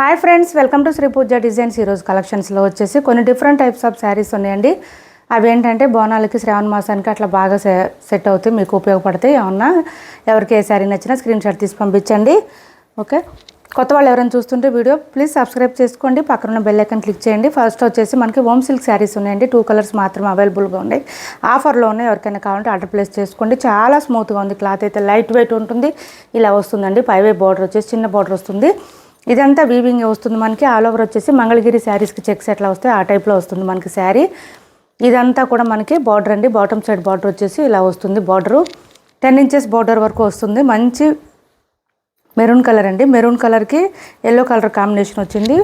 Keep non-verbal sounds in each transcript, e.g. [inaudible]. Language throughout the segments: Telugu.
Hi friends welcome to Shri Pooja designs ఈరోజు కలెక్షన్స్లో వచ్చేసి కొన్ని డిఫరెంట్ టైప్స్ ఆఫ్ శారీస్ ఉన్నాయండి. అవి ఏంటంటే బోనాలకి శ్రావణ మాసానికి అట్లా బాగా సె సెట్ అవుతాయి మీకు ఉపయోగపడతాయి. ఏమన్నా ఎవరికి ఏ శారీ నచ్చినా స్క్రీన్ షాట్ తీసి పంపించండి. ఓకే కొత్త వాళ్ళు ఎవరైనా చూస్తుంటే వీడియో ప్లీజ్ సబ్స్క్రైబ్ చేసుకోండి. పక్కన ఉన్న బెల్ ఐకన్ క్లిక్ చేయండి. ఫస్ట్ వచ్చేసి మనకి హోమ్ సిల్క్ శారీస్ ఉన్నాయండి. టూ కలర్స్ మాత్రం అవైలబుల్గా ఉన్నాయి. ఆఫర్లో ఉన్నాయి ఎవరికైనా కావాలంటే ఆర్డర్ ప్లేస్ చేసుకోండి. చాలా స్మూత్గా ఉంది. క్లాత్ అయితే లైట్ వెయిట్ ఉంటుంది. ఇలా వస్తుందండి. పైవే బార్డర్ వచ్చేసి చిన్న బార్డర్ వస్తుంది. ఇదంతా వీవింగ్ వస్తుంది మనకి ఆల్ ఓవర్ వచ్చేసి మంగళగిరి శారీస్కి చెక్స్ ఎట్లా వస్తాయి ఆ టైప్లో వస్తుంది మనకి శారీ. ఇదంతా కూడా మనకి బార్డర్ అండి. బాటమ్ సైడ్ బార్డర్ వచ్చేసి ఇలా వస్తుంది బార్డరు. టెన్ ఇంచెస్ బార్డర్ వరకు వస్తుంది. మంచి మెరూన్ కలర్ అండి. మెరూన్ కలర్కి ఎల్లో కలర్ కాంబినేషన్ వచ్చింది.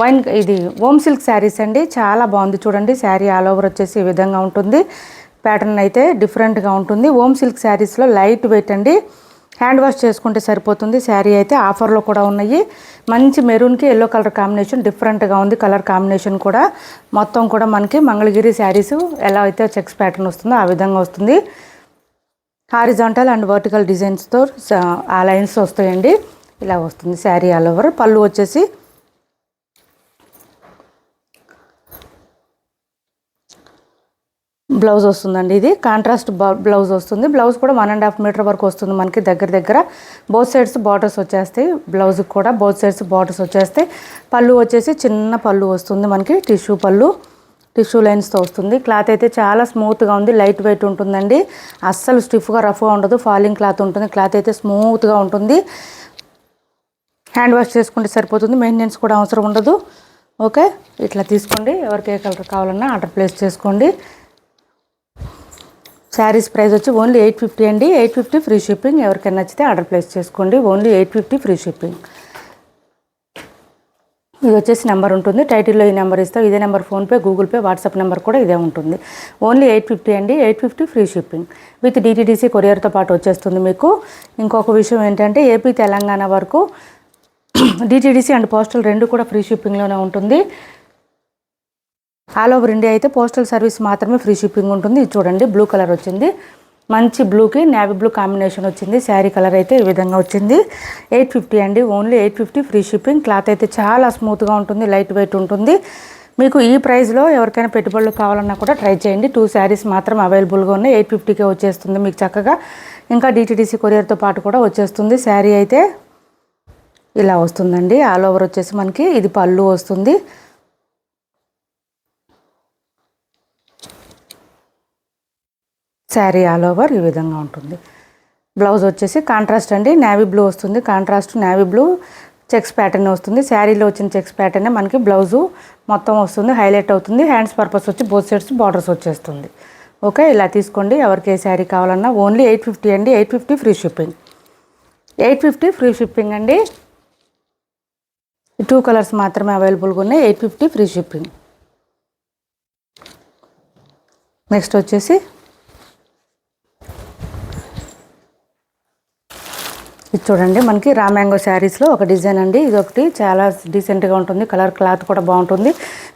వైన్ ఇది ఓమ్ సిల్క్ శారీస్ అండి. చాలా బాగుంది చూడండి. శారీ ఆల్ ఓవర్ వచ్చేసి ఈ విధంగా ఉంటుంది. ప్యాటర్న్ అయితే డిఫరెంట్గా ఉంటుంది. ఓమ్ సిల్క్ శారీస్లో లైట్ వెయిట్ అండి. హ్యాండ్ వాష్ చేసుకుంటే సరిపోతుంది. శారీ అయితే ఆఫర్లో కూడా ఉన్నాయి. మంచి మెరూన్కి ఎల్లో కలర్ కాంబినేషన్ డిఫరెంట్గా ఉంది కలర్ కాంబినేషన్ కూడా. మొత్తం కూడా మనకి మంగళగిరి శారీస్ ఎలా అయితే చెక్స్ ప్యాటర్న్ వస్తుందో ఆ విధంగా వస్తుంది. హారిజాంటల్ అండ్ వర్టికల్ డిజైన్స్తో ఆ లైన్స్ వస్తాయండి. ఇలా వస్తుంది శారీ ఆల్ ఓవర్. పళ్ళు వచ్చేసి బ్లౌజ్ వస్తుందండి ఇది. కాంట్రాస్ట్ బ్లౌజ్ వస్తుంది. బ్లౌజ్ కూడా వన్ అండ్ హాఫ్ మీటర్ వరకు వస్తుంది మనకి దగ్గర దగ్గర. బోత్ సైడ్స్ బార్డర్స్ వచ్చేస్తాయి. బ్లౌజ్కి కూడా బోత్ సైడ్స్ బార్డర్స్ వచ్చేస్తాయి. పళ్ళు వచ్చేసి చిన్న పళ్ళు వస్తుంది మనకి. టిష్యూ పళ్ళు టిష్యూ లైన్స్తో వస్తుంది. క్లాత్ అయితే చాలా స్మూత్గా ఉంది. లైట్ వెయిట్ ఉంటుందండి. అస్సలు స్టిఫ్గా రఫ్గా ఉండదు. ఫాలింగ్ క్లాత్ ఉంటుంది. క్లాత్ అయితే స్మూత్గా ఉంటుంది. హ్యాండ్ వాష్ చేసుకుంటే సరిపోతుంది. మెయింటెనెన్స్ కూడా అవసరం ఉండదు. ఓకే? ఇట్లా తీసుకోండి. ఎవరికి ఏ కలర్ కావాలన్నా ఆర్డర్ ప్లేస్ చేసుకోండి. శారీస్ ప్రైస్ వచ్చి ఓన్లీ ఎయిట్ ఫిఫ్టీ అండి. Eight fifty free shipping. ఎవరికైనా నచ్చితే ఆర్డర్ ప్లేస్ చేసుకోండి. Only eight fifty free shipping. ఇది వచ్చేసి నెంబర్ ఉంటుంది. టైటిల్లో ఈ నెంబర్ ఇస్తాం. ఇదే number PhonePe Google Pay WhatsApp number కూడా ఇదే ఉంటుంది. ఓన్లీ ఎయిట్ ఫిఫ్టీ అండి. Eight fifty free shipping. With DTDC కొరియర్తో పాటు వచ్చేస్తుంది మీకు. ఇంకొక విషయం ఏంటంటే ఏపీ తెలంగాణ వరకు [clears throat] డిటీడీసీ అండ్ పోస్టల్ రెండు కూడా ఫ్రీ షిప్పింగ్లోనే ఉంటుంది. ఆల్ ఓవర్ ఇండియా అయితే పోస్టల్ సర్వీస్ మాత్రమే ఫ్రీ షిప్పింగ్ ఉంటుంది. ఇది చూడండి బ్లూ కలర్ వచ్చింది. మంచి బ్లూకి నేవీ బ్లూ కాంబినేషన్ వచ్చింది. శారీ కలర్ అయితే ఈ విధంగా వచ్చింది. ఎయిట్ ఫిఫ్టీ అండి only eight fifty free shipping. Cloth అయితే చాలా స్మూత్గా ఉంటుంది లైట్ వెయిట్ ఉంటుంది. మీకు ఈ ప్రైస్లో ఎవరికైనా పెట్టుబడులు కావాలన్నా కూడా ట్రై చేయండి. టూ శారీస్ మాత్రం అవైలబుల్గా ఉన్నాయి. ఎయిట్ ఫిఫ్టీకే వచ్చేస్తుంది మీకు చక్కగా. ఇంకా డిటీడీసీ కొరియర్తో పాటు కూడా వచ్చేస్తుంది. శారీ అయితే ఇలా వస్తుందండి. ఆల్ ఓవర్ వచ్చేసి మనకి ఇది పళ్ళు వస్తుంది. శారీ ఆల్ ఓవర్ ఈ విధంగా ఉంటుంది. బ్లౌజ్ వచ్చేసి కాంట్రాస్ట్ అండి. నేవీ బ్లూ వస్తుంది. Contrast navy blue checks pattern వస్తుంది. శారీలో వచ్చిన చెక్స్ ప్యాటర్నే మనకి బ్లౌజు మొత్తం వస్తుంది. హైలైట్ అవుతుంది. హ్యాండ్స్ పర్పస్ వచ్చి బోత్ సైడ్స్ బార్డర్స్ వచ్చేస్తుంది. ఓకే ఇలా తీసుకోండి. ఎవరికి ఏ శారీ కావాలన్నా ఓన్లీ ఎయిట్ ఫిఫ్టీ అండి. Eight fifty free shipping. Eight fifty free shipping అండి. టూ కలర్స్ మాత్రమే అవైలబుల్గా ఉన్నాయి. Eight fifty free shipping. Next వచ్చేసి ఇది చూడండి మనకి రా మ్యాంగో శారీస్లో ఒక డిజైన్ అండి. ఇది ఒకటి చాలా డీసెంట్గా ఉంటుంది. కలర్ క్లాత్ కూడా బాగుంటుంది.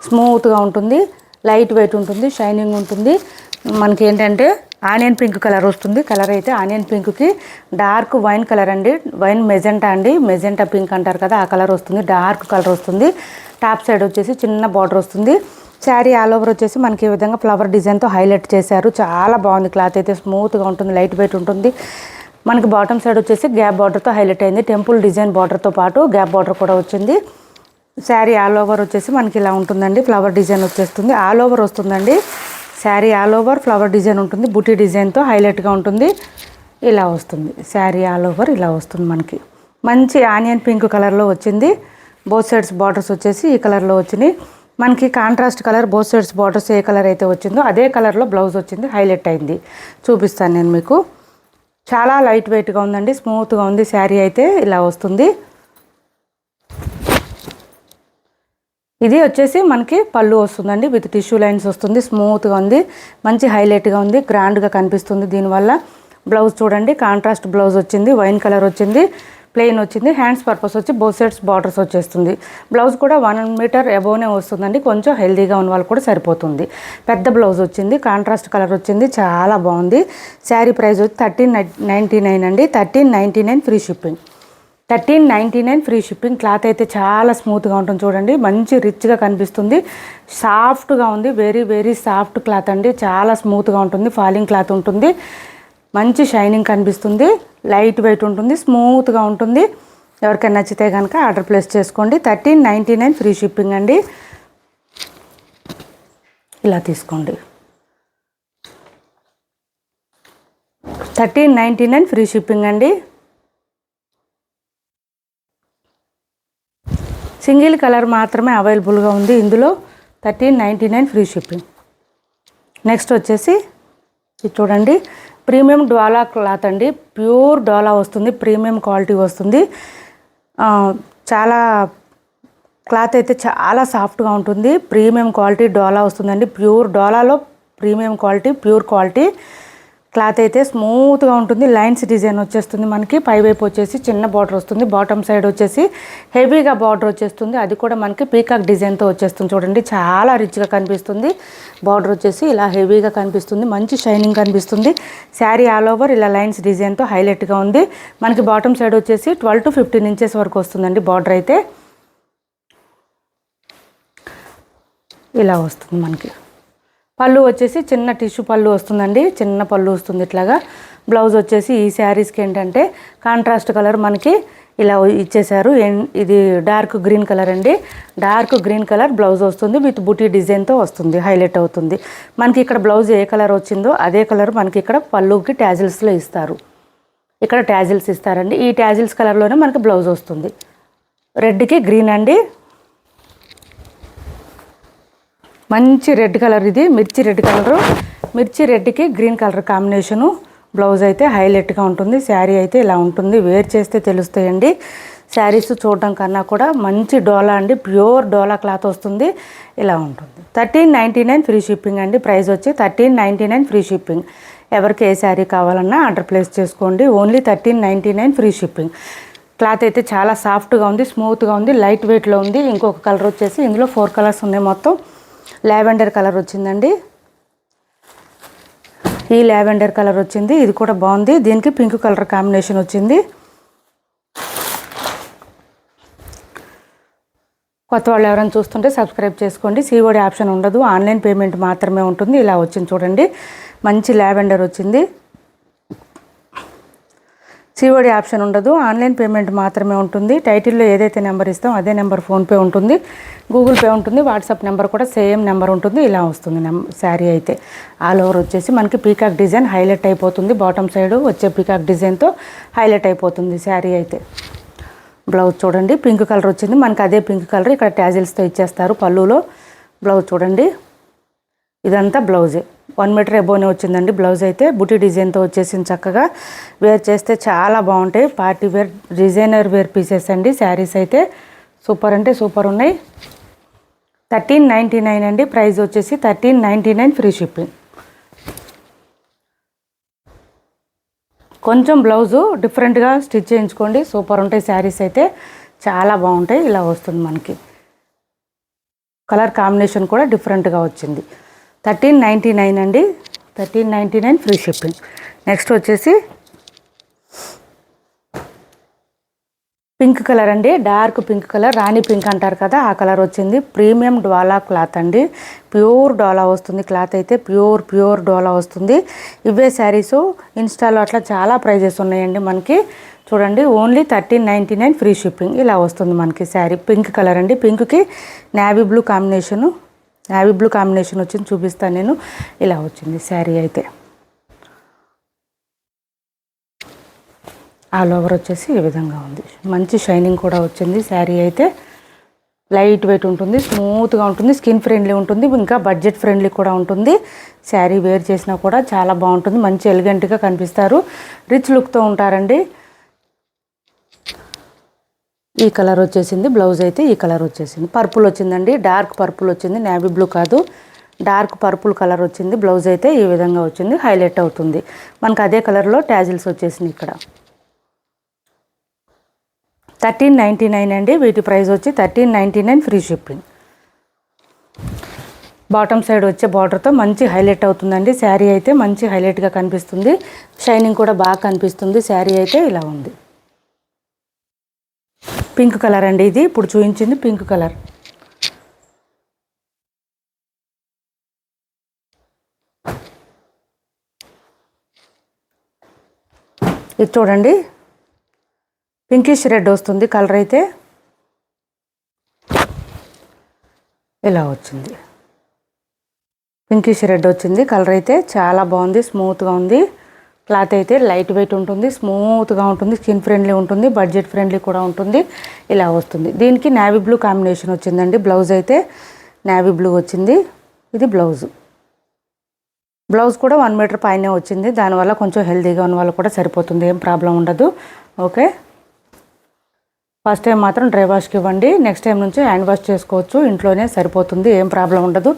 స్మూత్గా ఉంటుంది. లైట్ వెయిట్ ఉంటుంది. షైనింగ్ ఉంటుంది. మనకి ఏంటంటే ఆనియన్ పింక్ కలర్ వస్తుంది. కలర్ అయితే ఆనియన్ పింక్కి డార్క్ వైన్ కలర్ అండి. వైన్ మెజెంటా అండి. మెజెంటా పింక్ అంటారు కదా ఆ కలర్ వస్తుంది. డార్క్ కలర్ వస్తుంది. టాప్ సైడ్ వచ్చేసి చిన్న బార్డర్ వస్తుంది. శారీ ఆల్ ఓవర్ వచ్చేసి మనకి ఈ విధంగా ఫ్లవర్ డిజైన్తో హైలైట్ చేశారు. చాలా బాగుంది. క్లాత్ అయితే స్మూత్గా ఉంటుంది. లైట్ వెయిట్ ఉంటుంది. మనకి బాటమ్ సైడ్ వచ్చేసి గ్యాప్ బార్డర్తో హైలైట్ అయింది. టెంపుల్ డిజైన్ బార్డర్తో పాటు గ్యాప్ బార్డర్ కూడా వచ్చింది. శారీ ఆల్ ఓవర్ వచ్చేసి మనకి ఇలా ఉంటుందండి. ఫ్లవర్ డిజైన్ వచ్చేస్తుంది. ఆల్ ఓవర్ వస్తుందండి. Sari all over flower design ఉంటుంది. బుటీ డిజైన్తో హైలైట్గా ఉంటుంది. ఇలా వస్తుంది. శారీ ఆల్ ఓవర్ ఇలా వస్తుంది మనకి. మంచి ఆనియన్ పింక్ కలర్లో వచ్చింది. బోత్ సైడ్స్ బార్డర్స్ వచ్చేసి ఈ కలర్లో వచ్చినాయి. మనకి contrast colour both sides borders ఏ కలర్ అయితే వచ్చిందో అదే కలర్లో బ్లౌజ్ వచ్చింది. హైలైట్ అయింది. చూపిస్తాను నేను మీకు. చాలా లైట్ వెయిట్గా ఉందండి. స్మూత్గా ఉంది. శారీ అయితే ఇలా వస్తుంది. ఇది వచ్చేసి మనకి పళ్ళు వస్తుందండి. విత్ టిష్యూ లైన్స్ వస్తుంది. స్మూత్గా ఉంది. మంచి హైలైట్గా ఉంది. గ్రాండ్గా కనిపిస్తుంది దీనివల్ల. బ్లౌజ్ చూడండి. కాంట్రాస్ట్ బ్లౌజ్ వచ్చింది. వైన్ కలర్ వచ్చింది. ప్లెయిన్ వచ్చింది హ్యాండ్స్ పర్పస్ వచ్చి బోత్ సైడ్స్ బార్డర్స్ వచ్చేస్తుంది. బ్లౌజ్ కూడా వన్ మీటర్ అబోవ్నే వస్తుందండి కొంచెం హెల్దీగా ఉన్న వాళ్ళు కూడా సరిపోతుంది. పెద్ద బ్లౌజ్ వచ్చింది కాంట్రాస్ట్ కలర్ వచ్చింది చాలా బాగుంది. శారీ ప్రైస్ వచ్చి థర్టీన్ నైంటీ నైన్ అండి thirteen ninety nine free shipping. Thirteen ninety nine free shipping cloth అయితే చాలా స్మూత్గా ఉంటుంది చూడండి మంచి రిచ్గా కనిపిస్తుంది. సాఫ్ట్గా ఉంది వెరీ వెరీ సాఫ్ట్ క్లాత్ అండి చాలా స్మూత్గా ఉంటుంది ఫాలింగ్ క్లాత్ ఉంటుంది. మంచి షైనింగ్ కనిపిస్తుంది. లైట్ వెయిట్ ఉంటుంది. స్మూత్గా ఉంటుంది. ఎవరికైనా నచ్చితే కనుక ఆర్డర్ ప్లేస్ చేసుకోండి. Thirteen ninety nine free shipping అండి. ఇలా తీసుకోండి. Thirteen ninety nine free shipping అండి. సింగిల్ కలర్ మాత్రమే అవైలబుల్గా ఉంది ఇందులో. Thirteen ninety nine free shipping. Next వచ్చేసి ఇది చూడండి. ప్రీమియం డోలా క్లాత్ అండి. ప్యూర్ డోలా వస్తుంది ప్రీమియం క్వాలిటీ వస్తుంది. చాలా క్లాత్ అయితే చాలా సాఫ్ట్గా ఉంటుంది. ప్రీమియం క్వాలిటీ డోలా వస్తుందండి. Pure డోలాలో premium quality pure quality. Cloth అయితే స్మూత్గా ఉంటుంది. లైన్స్ డిజైన్ వచ్చేస్తుంది మనకి. పైవైపు వచ్చేసి చిన్న బార్డర్ వస్తుంది. బాటమ్ సైడ్ వచ్చేసి హెవీగా బార్డర్ వచ్చేస్తుంది. అది కూడా మనకి పీకాక్ డిజైన్తో వచ్చేస్తుంది చూడండి. చాలా రిచ్గా కనిపిస్తుంది. బార్డర్ వచ్చేసి ఇలా హెవీగా కనిపిస్తుంది. మంచి షైనింగ్ కనిపిస్తుంది. శారీ ఆల్ ఓవర్ ఇలా లైన్స్ డిజైన్తో హైలైట్గా ఉంది. మనకి బాటమ్ సైడ్ వచ్చేసి ట్వెల్వ్ టు ఫిఫ్టీన్ ఇంచెస్ వరకు వస్తుందండి బార్డర్ అయితే. ఇలా వస్తుంది మనకి. పళ్ళు వచ్చేసి చిన్న టిష్యూ పళ్ళు వస్తుందండి. చిన్న పళ్ళు వస్తుంది ఇట్లాగా. బ్లౌజ్ వచ్చేసి ఈ శారీస్కి ఏంటంటే కాంట్రాస్ట్ కలర్ మనకి ఇలా ఇచ్చేసారు ఎన్- ఇది డార్క్ గ్రీన్ కలర్ అండి. డార్క్ గ్రీన్ కలర్ బ్లౌజ్ వస్తుంది. విత్ బుటీ డిజైన్తో వస్తుంది. హైలైట్ అవుతుంది. మనకి ఇక్కడ బ్లౌజ్ ఏ కలర్ వచ్చిందో అదే కలర్ మనకి ఇక్కడ పళ్ళుకి ట్యాజిల్స్లో ఇస్తారు. ఇక్కడ ట్యాజిల్స్ ఇస్తారండి. ఈ ట్యాజిల్స్ కలర్లోనే మనకి బ్లౌజ్ వస్తుంది. రెడ్కి గ్రీన్ అండి. మంచి రెడ్ కలర్ ఇది మిర్చి రెడ్ కలరు. మిర్చి రెడ్కి గ్రీన్ కలర్ కాంబినేషను. బ్లౌజ్ అయితే హైలైట్గా ఉంటుంది శారీ అయితే ఇలా ఉంటుంది. వేర్ చేస్తే తెలుస్తాయండి. శారీస్ చూడడం కన్నా కూడా మంచి డోలా అండి ప్యూర్ డోలా క్లాత్ వస్తుంది ఇలా ఉంటుంది. Thirteen ninety nine free shipping అండి ప్రైస్ వచ్చి thirteen ninety nine free shipping. ఎవరికి ఏ శారీ కావాలన్నా ఆర్డర్ ప్లేస్ చేసుకోండి only thirteen ninety nine free shipping. Cloth అయితే చాలా సాఫ్ట్గా ఉంది స్మూత్గా ఉంది లైట్ వెయిట్లో ఉంది. ఇంకొక కలర్ వచ్చేసి ఇందులో ఫోర్ కలర్స్ ఉన్నాయి మొత్తం. లావెండర్ కలర్ వచ్చిందండి. ఈ లావెండర్ కలర్ వచ్చింది. ఇది కూడా బాగుంది. దీనికి పింక్ కలర్ కాంబినేషన్ వచ్చింది. కొత్త వాళ్ళు ఎవరైనా చూస్తుంటే సబ్స్క్రైబ్ చేసుకోండి. సీఓడి ఆప్షన్ ఉండదు. ఆన్లైన్ పేమెంట్ మాత్రమే ఉంటుంది. ఇలా వచ్చింది చూడండి. మంచి లావెండర్ వచ్చింది. సిఓడి ఆప్షన్ ఉండదు. ఆన్లైన్ పేమెంట్ మాత్రమే ఉంటుంది. టైటిల్లో ఏదైతే నెంబర్ ఇస్తాం అదే నెంబర్ ఫోన్పే ఉంటుంది. గూగుల్ పే ఉంటుంది. వాట్సాప్ నెంబర్ కూడా సేమ్ నెంబర్ ఉంటుంది. ఇలా వస్తుంది నెం శారీ అయితే. ఆల్ ఓవర్ వచ్చేసి మనకి పీకాక్ డిజైన్ హైలైట్ అయిపోతుంది. బాటమ్ సైడ్ వచ్చే పీకాక్ డిజైన్తో హైలైట్ అయిపోతుంది శారీ అయితే. బ్లౌజ్ చూడండి. పింక్ కలర్ వచ్చింది. మనకి అదే పింక్ కలర్ ఇక్కడ ట్యాజిల్స్తో ఇచ్చేస్తారు పళ్ళులో. బ్లౌజ్ చూడండి. ఇదంతా బ్లౌజే. వన్ మీటర్ ఎబోనే వచ్చిందండి. బ్లౌజ్ అయితే బుటీ డిజైన్తో వచ్చేసింది చక్కగా. వేర్ చేస్తే చాలా బాగుంటాయి. Party wear designer wear pieces అండి. శారీస్ అయితే సూపర్ అంటే సూపర్ ఉన్నాయి. థర్టీన్ నైంటీ నైన్ అండి. ప్రైస్ వచ్చేసి thirteen ninety nine free shipping కొంచెం బ్లౌజు డిఫరెంట్గా స్టిచ్ చేయించుకోండి. సూపర్ ఉంటాయి శారీస్ అయితే. చాలా బాగుంటాయి. ఇలా వస్తుంది మనకి. కలర్ కాంబినేషన్ కూడా డిఫరెంట్గా వచ్చింది. థర్టీన్ నైంటీ నైన్ అండి. Thirteen ninety nine free shipping. Next వచ్చేసి పింక్ కలర్ అండి. డార్క్ పింక్ కలర్ రాణి పింక్ అంటారు కదా ఆ కలర్ వచ్చింది. ప్రీమియం డోలా క్లాత్ అండి. ప్యూర్ డోలా వస్తుంది క్లాత్ అయితే. ప్యూర్ ప్యూర్ డోలా వస్తుంది. ఇవే శారీస్ ఇన్స్టాలో అట్లా చాలా ప్రైజెస్ ఉన్నాయండి మనకి. చూడండి only thirteen ninety nine free shipping. ఇలా వస్తుంది మనకి శారీ. పింక్ కలర్ అండి. పింక్కి navy blue combination. Navy blue combination వచ్చింది చూపిస్తాను నేను. ఇలా వచ్చింది శారీ అయితే. ఆల్ ఓవర్ వచ్చేసి ఈ విధంగా ఉంది. మంచి షైనింగ్ కూడా వచ్చింది శారీ అయితే. లైట్ వెయిట్ ఉంటుంది స్మూత్గా ఉంటుంది స్కిన్ ఫ్రెండ్లీ ఉంటుంది ఇంకా బడ్జెట్ ఫ్రెండ్లీ కూడా ఉంటుంది. శారీ వేర్ చేసినా కూడా చాలా బాగుంటుంది మంచి ఎలిగెంట్గా కనిపిస్తారు. రిచ్ లుక్తో ఉంటారండి. ఈ కలర్ వచ్చేసింది బ్లౌజ్ అయితే ఈ కలర్ వచ్చేసింది. పర్పుల్ వచ్చిందండి డార్క్ పర్పుల్ వచ్చింది నేవీ బ్లూ కాదు. డార్క్ పర్పుల్ కలర్ వచ్చింది బ్లౌజ్ అయితే ఈ విధంగా వచ్చింది హైలైట్ అవుతుంది. మనకు అదే కలర్లో ట్యాజిల్స్ వచ్చేసింది ఇక్కడ. థర్టీన్ నైంటీ నైన్ అండి వీటి ప్రైస్ వచ్చి thirteen ninety nine free shipping bottom side వచ్చే బార్డర్తో మంచి హైలైట్ అవుతుందండి. శారీ అయితే మంచి హైలైట్గా కనిపిస్తుంది. షైనింగ్ కూడా బాగా కనిపిస్తుంది. శారీ అయితే ఇలా ఉంది. పింక్ కలర్ అండి ఇది. ఇప్పుడు చూపించింది పింక్ కలర్. ఇది చూడండి. పింకిష్ రెడ్ వస్తుంది కలర్ అయితే. ఇలా వచ్చింది. పింకిష్ రెడ్ వచ్చింది. కలర్ అయితే చాలా బాగుంది స్మూత్గా ఉంది. క్లాత్ అయితే లైట్ వెయిట్ ఉంటుంది స్మూత్గా ఉంటుంది స్కిన్ ఫ్రెండ్లీ ఉంటుంది బడ్జెట్ ఫ్రెండ్లీ కూడా ఉంటుంది ఇలా వస్తుంది. దీనికి నావీ బ్లూ కాంబినేషన్ వచ్చిందండి. బ్లౌజ్ అయితే నావీ బ్లూ వచ్చింది. ఇది బ్లౌజు. బ్లౌజ్ కూడా వన్ మీటర్ పైనే వచ్చింది. దానివల్ల కొంచెం హెల్తీగా ఉన్న వాళ్ళు కూడా సరిపోతుంది ఏం ప్రాబ్లం ఉండదు. ఓకే. ఫస్ట్ టైం మాత్రం డ్రై వాష్కి ఇవ్వండి. నెక్స్ట్ టైం నుంచి హ్యాండ్ వాష్ చేసుకోవచ్చు. ఇంట్లోనే సరిపోతుంది ఏం ప్రాబ్లం ఉండదు.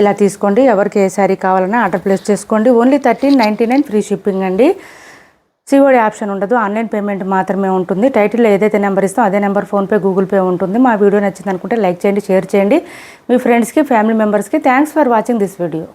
ఇలా తీసుకోండి. ఎవరికి ఏ శారీ కావాలన్నా ఆర్డర్ ప్లేస్ చేసుకోండి. Only thirteen ninety nine free shipping అండి. సిఓడి ఆప్షన్ ఉండదు. ఆన్లైన్ పేమెంట్ మాత్రమే ఉంటుంది. టైటిల్లో ఏదైతే నెంబర్ ఇస్తాం అదే నెంబర్ ఫోన్పే గూగుల్ పే ఉంటుంది. మా వీడియో నచ్చింది అనుకుంటే లైక్ చేయండి షేర్ చేయండి. మీ ఫ్రెండ్స్కి ఫ్యామిలీ మెంబర్స్కి thanks for watching this video.